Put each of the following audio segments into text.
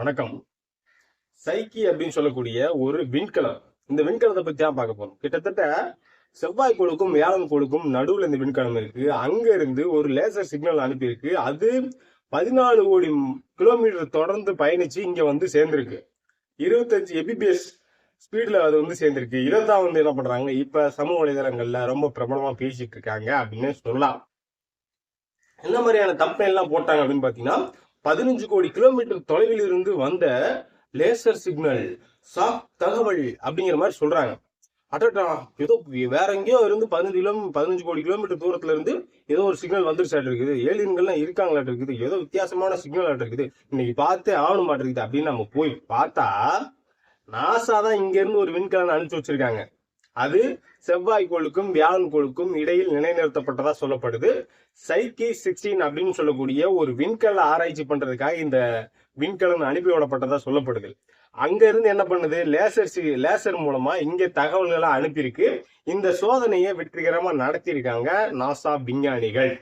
வணக்கம். சைக்கி அப்படின்னு சொல்லக்கூடிய ஒரு விண்கலம். இந்த விண்கலத்தை பத்தி தான் பார்க்க போறோம். கிட்டத்தட்ட செவ்வாய் கோளுக்கும் வியாழன் கோளுக்கும் நடுவில் இந்த விண்கலம் இருக்கு. அங்க இருந்து ஒரு லேசர் சிக்னல் அனுப்பியிருக்கு. அது பதினாலு கோடி கிலோமீட்டர் தொடர்ந்து பயணிச்சு இங்க வந்து சேர்ந்திருக்கு. இருபத்தஞ்சு எபிபிஎஸ் ஸ்பீட்ல அது வந்து சேர்ந்திருக்கு. இதான் வந்து என்ன பண்றாங்க? இப்ப சமூக வலைதளங்கள்ல ரொம்ப பிரபலமா பேசிட்டு இருக்காங்க அப்படின்னு சொல்லலாம். என்ன மாதிரியான தம்பெல்லாம் எல்லாம் போட்டாங்க அப்படின்னு பாத்தீங்கன்னா பதினஞ்சு கோடி கிலோமீட்டர் தொலைவில் இருந்து வந்த லேசர் சிக்னல் சாக் தகவல் அப்படிங்கிற மாதிரி சொல்றாங்க. அட்டா ஏதோ வேற எங்கேயோ இருந்து பதினஞ்சு கிலோ பதினஞ்சு கோடி கிலோமீட்டர் தூரத்துல இருந்து ஏதோ ஒரு சிக்னல் வந்துருச்சாட்டு இருக்குது. ஏலியன்கள்லாம் இருக்காங்களாட்டு இருக்குது. ஏதோ வித்தியாசமான சிக்னல் ஆட்டு இருக்குது. இன்னைக்கு பார்த்தே ஆகணும் மாட்டிருக்குது அப்படின்னு நம்ம போய் பார்த்தா நாசா தான் இங்க இருந்து ஒரு விண்கலன் அனுப்பிச்சு வச்சிருக்காங்க. அது செவ்வாய் கோளுக்கும் வியாழன் கோளுக்கும் இடையில் நிலைநிறுத்தப்பட்டதா சொல்லப்படுது. சைக்கி சிக்ஸ்டீன் அப்படின்னு சொல்லக்கூடிய ஒரு விண்கல ஆராய்ச்சி பண்றதுக்காக இந்த விண்கலன் அனுப்பி விடப்பட்டதா சொல்லப்படுது. அங்க இருந்து என்ன பண்ணுது? லேசர் சி- லேசர் மூலமா இங்க தகவல்களை அனுப்பியிருக்கு. இந்த சோதனையை வெற்றிகரமா நடத்தியிருக்காங்க நாசா விஞ்ஞானிகள்.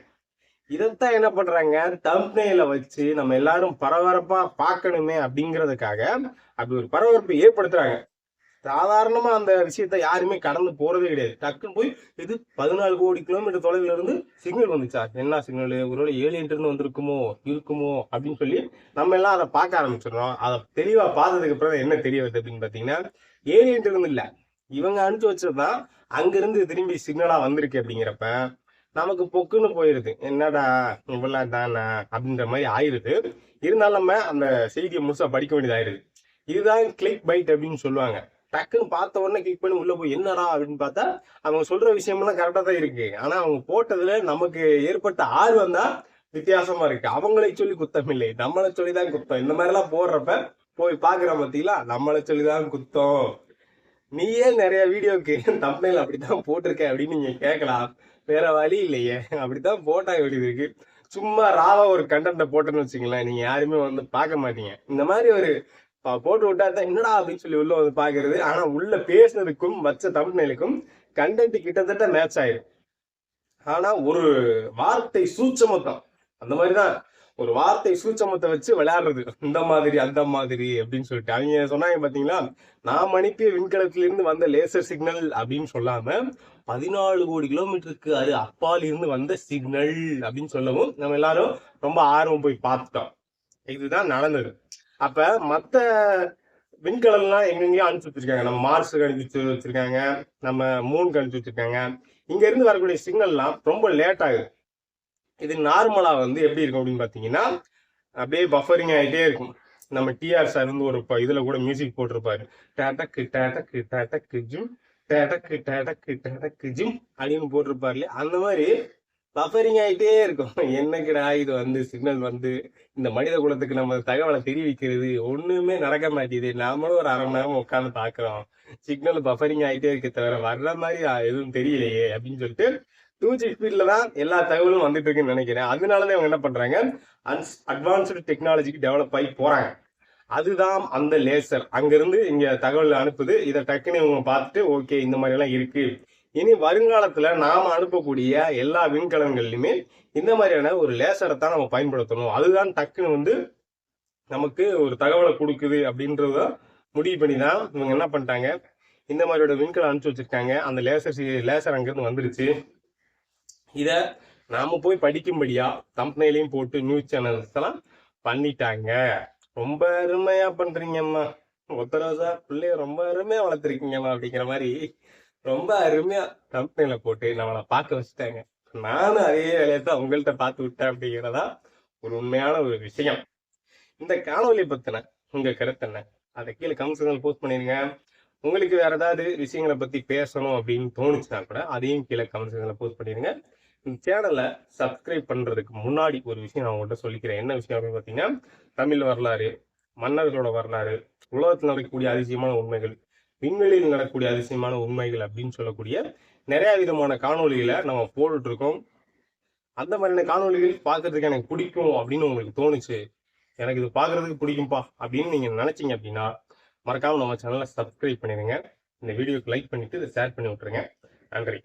இதைத்தான் என்ன பண்றாங்க? தம்ப்னேல வச்சு நம்ம எல்லாரும் பரபரப்பா பார்க்கணுமே அப்படிங்கிறதுக்காக அப்படி ஒரு பரபரப்பை ஏற்படுத்துறாங்க. சாதாரணமா அந்த விஷயத்த யாருமே கடந்து போறதே கிடையாது. டக்குன்னு போய் இது பதினாலு கோடி கிலோமீட்டர் தொலைவில் இருந்து சிக்னல் வந்துச்சா? என்ன சிக்னல் ஒருவேளை ஏலியன்ட் இருந்து வந்திருக்குமோ இருக்குமோ அப்படின்னு சொல்லி நம்ம எல்லாம் அதை பார்க்க ஆரம்பிச்சிடறோம். அதை தெளிவா பார்த்ததுக்கு அப்புறம் என்ன தெரிய வருது அப்படின்னு பாத்தீங்கன்னா ஏலியன்ட் இருந்து இல்ல. இவங்க அனுப்பிச்சு வச்சதுதான் அங்கிருந்து திரும்பி சிக்னலா வந்திருக்கு அப்படிங்கிறப்ப நமக்கு பொக்குன்னு போயிருது. என்னடா இவ்வளவு தானா அப்படின்ற மாதிரி ஆயிருது. இருந்தாலும் நம்ம அந்த செய்தியை முழுசா படிக்க வேண்டியதாயிருது. இதுதான் கிளிக் பைட் அப்படின்னு சொல்லுவாங்க. டக்குன்னு பார்த்த உடனே கிளிக் பண்ணி உள்ள போய் என்னடா? அப்படின்னு பார்த்தா அவங்க சொல்ற விஷயமெல்லாம் கரெக்டா தான் இருக்கு. ஆனா அவங்க போட்டதுல நமக்கு ஏற்பட்ட ஆர்வம் தான் வித்தியாசமா இருக்கு. அவங்களை சொல்லி குத்தம் இல்லை. நம்மளை சொல்லி தான் குத்தம். இந்த மாதிரி எல்லாம் போடுறப்ப போய் பாக்குற பார்த்தீங்களா? நம்மளை சொல்லி தான் குத்தம். நீயே நிறைய வீடியோக்கு தம்ப்னைல் அப்படிதான் போட்டிருக்க அப்படின்னு நீங்க கேட்கலாம். வேற வழி இல்லையே. அப்படித்தான் போட்டா வேண்டியது இருக்கு சும்மா ராவா ஒரு கண்டென்ட்டை போட்டேன்னு வச்சுக்கலாம் நீங்க யாருமே வந்து பார்க்க மாட்டீங்க. இந்த மாதிரி ஒரு போட்டு விட்டா தான் என்னடா அப்படின்னு சொல்லி உள்ள வந்து பாக்குறது. ஆனா உள்ள பேசுனதுக்கும் வச்ச தமிழ்நிலைக்கும் கண்டென்ட் கிட்டத்தட்ட மேட்ச் ஆயிரும். ஆனா ஒரு வார்த்தை சூட்சமத்தம். அந்த மாதிரிதான். ஒரு வார்த்தை சூச்சமத்தை வச்சு விளையாடுறது. இந்த மாதிரி அந்த மாதிரி அப்படின்னு சொல்லிட்டு. அவங்க சொன்னாங்க பாத்தீங்களா? நாம் அனுப்பிய விண்கலத்திலிருந்து வந்த லேசர் சிக்னல் அப்படின்னு சொல்லாம பதினாலு கோடி கிலோமீட்டருக்கு அது அப்பால் இருந்து வந்த சிக்னல் அப்படின்னு சொல்லவும் நம்ம எல்லாரும் ரொம்ப ஆர்வம் போய் பார்த்துட்டோம். இதுதான் நடந்தது. அப்ப மத்த விண்கலம்லாம் எங்கெங்கேயோ அனுப்பிச்சு வச்சிருக்காங்க. நம்ம மார்ஸுக்கு அனுப்பிச்சு வச்சிருக்காங்க. நம்ம மூணுக்கு அனுப்பிச்சு வச்சிருக்காங்க. இங்க இருந்து வரக்கூடிய சிக்னல்லாம் ரொம்ப லேட் ஆகுது. இது நார்மலா வந்து எப்படி இருக்கும் அப்படின்னு பாத்தீங்கன்னா அப்படியே பஃபரிங் ஆயிட்டே இருக்கும். நம்ம டிஆர் சார் வந்து ஒரு இதுல கூட மியூசிக் போட்டிருப்பாரு. டேட்டக்கு டேட்டக்கு டேட்டக்கு ஜிம் டேட்டக்கு டேட்டக்கு டேட்டக்கு ஜிம் அப்படின்னு போட்டிருப்பாரு இல்லையா? அந்த மாதிரி பஃபரிங் ஆயிட்டே இருக்கும். என்னக்குடா இது வந்து சிக்னல் வந்து? இந்த மனித குலத்துக்கு நம்ம தகவலை தெரிவிக்கிறது ஒண்ணுமே நடக்க மாட்டேங்குது. நாமளும் ஒரு அரை மணி நேரம் உட்காந்து பாக்குறோம் சிக்னல் பஃபரிங் ஆயிட்டே இருக்க தவிர வர்ற மாதிரி எதுவும் தெரியலையே அப்படின்னு சொல்லிட்டு டூ ஜி ஸ்பீட்ல தான் எல்லா தகவலும் வந்துட்டு இருக்குன்னு நினைக்கிறேன். அதனாலதான் இவங்க என்ன பண்றாங்க? அட்வான்ஸ்டு டெக்னாலஜிக்கு டெவலப் ஆகி போறாங்க. அதுதான் அந்த லேசர் அங்கிருந்து இங்க தகவல் அனுப்புது. இதை டக்குன்னு இவங்க பார்த்துட்டு ஓகே இந்த மாதிரி எல்லாம் இருக்கு. இனி வருங்காலத்தில் நாம் அனுப்பக்கூடிய எல்லா விண்கலன்கள்லையுமே இந்த மாதிரியான ஒரு லேசரை தான் நம்ம பயன்படுத்தணும். அதுதான் டக்குன்னு வந்து நமக்கு ஒரு தகவலை கொடுக்குது அப்படின்றத முடிவு பண்ணி தான் இவங்க என்ன பண்ணிட்டாங்க? இந்த மாதிரியோட விண்கலம் அனுப்பிச்சு வச்சுருக்காங்க. அந்த லேசர் லேசர் அங்கேருந்து வந்துருச்சு. இதை நாம் போய் படிக்கும்படியாக தம்பனையிலையும் போட்டு நியூஸ் சேனல்ஸ்லாம் பண்ணிட்டாங்க. ரொம்ப அருமையா பண்றீங்கம்மா. சார் பிள்ளைய ரொம்ப அருமையாக வளர்த்துருக்கீங்கம்மா அப்படிங்கிற மாதிரி ரொம்ப அருமையா கம்பெனில போட்டு நம்மளை பார்க்க வச்சுட்டாங்க. நானும் அதே வேலையை தான் உங்கள்கிட்ட பார்த்து விட்டேன் அப்படிங்கிறதா ஒரு உண்மையான ஒரு விஷயம். இந்த காணொலி பத்தின உங்க கருத்து என்ன? அதை கீழே கமெண்ட்ஸ் போஸ்ட் பண்ணிருங்க. உங்களுக்கு வேற ஏதாவது விஷயங்களை பத்தி பேசணும் அப்படின்னு தோணுச்சுன்னா கூட அதையும் கீழே கமெண்ட்ஸ் போஸ்ட் பண்ணிருங்க. இந்த சேனலை சப்ஸ்கிரைப் பண்றதுக்கு முன்னாடி ஒரு விஷயம் நான் உங்கள்கிட்ட சொல்லிக்கிறேன். என்ன விஷயம் அப்படின்னு பார்த்தீங்கன்னா தமிழ் வரலாறு மன்னர்களோட வரலாறு உலகத்தில் நடக்கக்கூடிய அதிசயமான உண்மைகள் விண்வெளியில் நடக்கக்கூடிய அதிசயமான உண்மைகள் அப்படின்னு சொல்லக்கூடிய நிறைய விதமான காணொளிகளை நம்ம போட்டுட்ருக்கோம் அந்த மாதிரியான காணொளிகள் பார்க்கறதுக்கு எனக்கு பிடிக்கும் அப்படின்னு உங்களுக்கு தோணுச்சு. எனக்கு இது பார்க்கறதுக்கு பிடிக்கும்பா அப்படின்னு நீங்கள் நினச்சிங்க அப்படின்னா மறக்காமல் நம்ம சேனலை சப்ஸ்கிரைப் பண்ணிடுங்க. இந்த வீடியோக்கு லைக் பண்ணிவிட்டு இதை ஷேர் பண்ணி விட்டுருங்க. நன்றி.